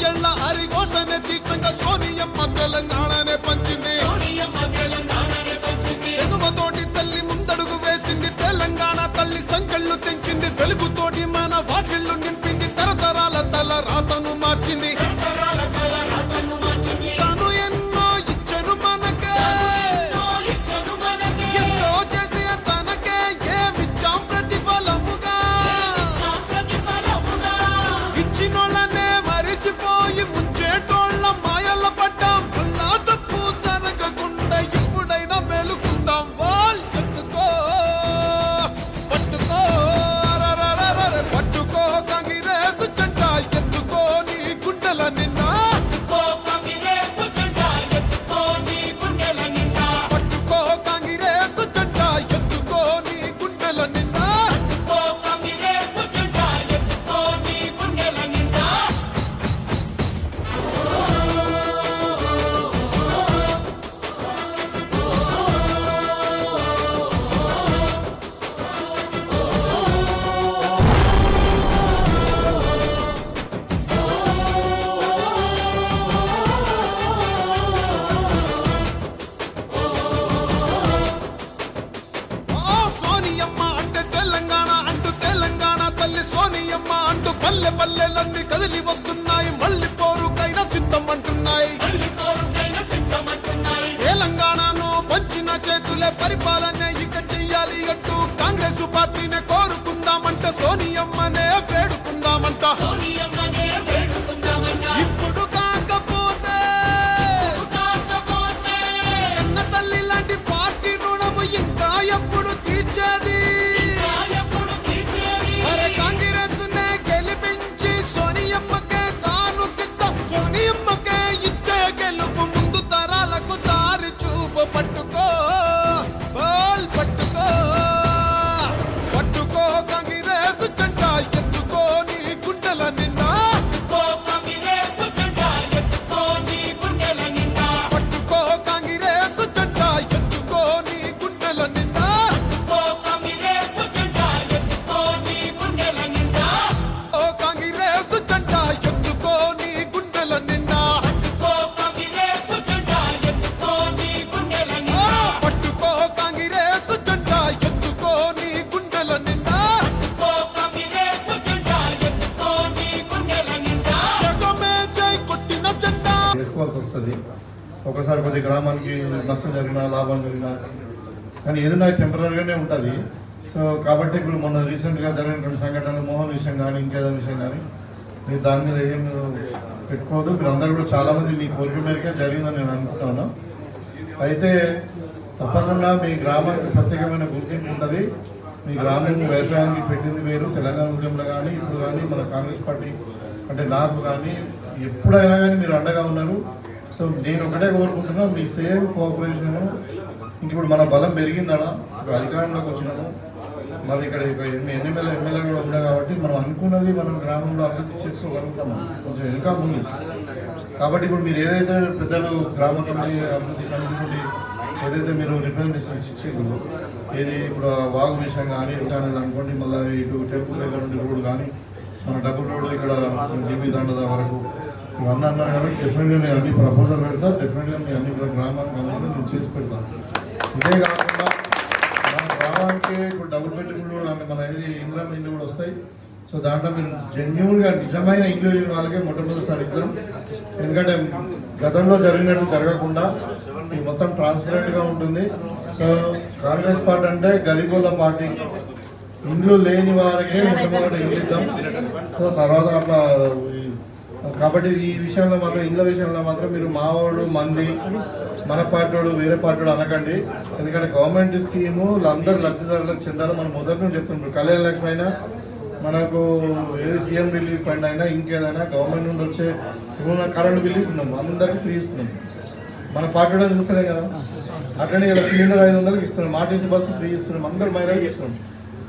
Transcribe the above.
எல்லாம் ஹரிகோசன தீட்சங்க சோனியம் தெலங்கானா పల్లె పల్లెలన్నీ కదిలి వస్తున్నాయి. మళ్ళీ పోరుకైనా సిద్ధం అంటున్నాయి. తెలంగాణను పంచిన చేతులే పరిపాలన ఇక చెయ్యాలి అంటూ కాంగ్రెస్ పార్టీనే చేసుకోవాల్సి వస్తుంది. ఒకసారి కొద్ది గ్రామానికి నష్టం జరిగినా లాభం జరిగినా కానీ ఏదైనా టెంపరీగానే ఉంటుంది. సో కాబట్టి ఇప్పుడు మొన్న రీసెంట్గా జరిగినటువంటి సంఘటనలు మోహన్ విషయం కానీ ఇంకేదైనా విషయం కానీ మీరు దాని మీద ఏం పెట్టుకోవద్దు. మీరు అందరూ కూడా చాలామంది మీ కోరిక మేరకే జరిగిందని నేను అనుకుంటాను. అయితే తప్పకుండా మీ గ్రామానికి ప్రత్యేకమైన గుర్తింపు ఉంటుంది. మీ గ్రామం వ్యవసాయానికి పెట్టింది వేరు. తెలంగాణ ఉద్యమంలో కానీ ఇప్పుడు కానీ మన కాంగ్రెస్ పార్టీ అంటే నాకు కానీ ఎప్పుడైనా కానీ మీరు అండగా ఉన్నారు. సో నేను ఒకటే కోరుకుంటున్నా మీ సేమ్ కోఆపరేషన్ ఇంక ఇప్పుడు మన బలం పెరిగిందడా ఇప్పుడు అధికారంలోకి వచ్చినాము. మరి ఇక్కడ ఇక్కడ ఎమ్మెల్యే ఎమ్మెల్యే కూడా ఉన్నా కాబట్టి మనం అనుకున్నది మనం గ్రామంలో అభివృద్ధి చేసుకోగలుగుతాము కొంచెం ఇంకా ముందు. కాబట్టి ఇప్పుడు మీరు ఏదైతే పెద్దలు గ్రామ కమిటీ అభివృద్ధి కమిటీ ఏదైతే మీరు రిప్రజెంటేషన్ ఇచ్చారు ఏది ఇప్పుడు వాగు విషయం కానీ ఛానల్ అనుకోండి మళ్ళీ ఇటు టెంపుల్ దగ్గర నుండి రోడ్డు కానీ మన డబుల్ రోడ్ ఇక్కడ డిబి దండద వరకు. ఇవన్నీ అన్నారు కాబట్టి డెఫినెట్గా నేను అన్ని ప్రపోజల్ పెడతా. డెఫినెట్గా మీ అన్ని గ్రామానికి అందరూ నేను చేసి పెడతాను ఇదే కాకుండా మన గ్రామానికి ఇప్పుడు డబుల్ బెడ్రూమ్లు ఆమె మన ఏది ఇంద్రం ఇండ్లు కూడా వస్తాయి. సో దాంట్లో మీరు జెన్యున్గా నిజమైన ఇండ్లు లేని వాళ్ళకే మొట్టమొదటిసారి ఇద్దాం. ఎందుకంటే గతంలో జరిగినట్టు జరగకుండా ఇది మొత్తం ట్రాన్స్పరెంట్గా ఉంటుంది. సో కాంగ్రెస్ పార్టీ అంటే గరీబుల పార్టీ. ఇండ్లు లేని వారికి మొట్టమొదటి ఇల్లు ఇద్దాం. సో తర్వాత అట్లా కాబట్టి ఈ విషయంలో మాత్రం ఇళ్ళ విషయంలో మాత్రం మీరు మావాడు మంది మన పార్టీవాడు వేరే పార్టీవాడు అనకండి. ఎందుకంటే గవర్నమెంట్ స్కీము అందరు లబ్ధిదారులకు చెందాలో మనం మొదటి నుంచి చెప్తుంటారు కళ్యాణ లక్ష్మి అయినా మనకు ఏది సీఎం రిలీఫ్ ఫండ్ అయినా ఇంకేదైనా గవర్నమెంట్ నుండి వచ్చే ఇప్పుడు మన కరెంట్ బిల్ ఇస్తున్నాం. అందరికి ఫ్రీ ఇస్తున్నాం. మన పార్టీ కూడా చూస్తలే కదా? అట్లనే ఇలా సిలిండర్ ఐదు వందలకి ఇస్తున్నాం. ఆర్టీసీ బస్సు ఫ్రీ ఇస్తున్నాం. అందరు మహిళలకు ఇస్తున్నాం.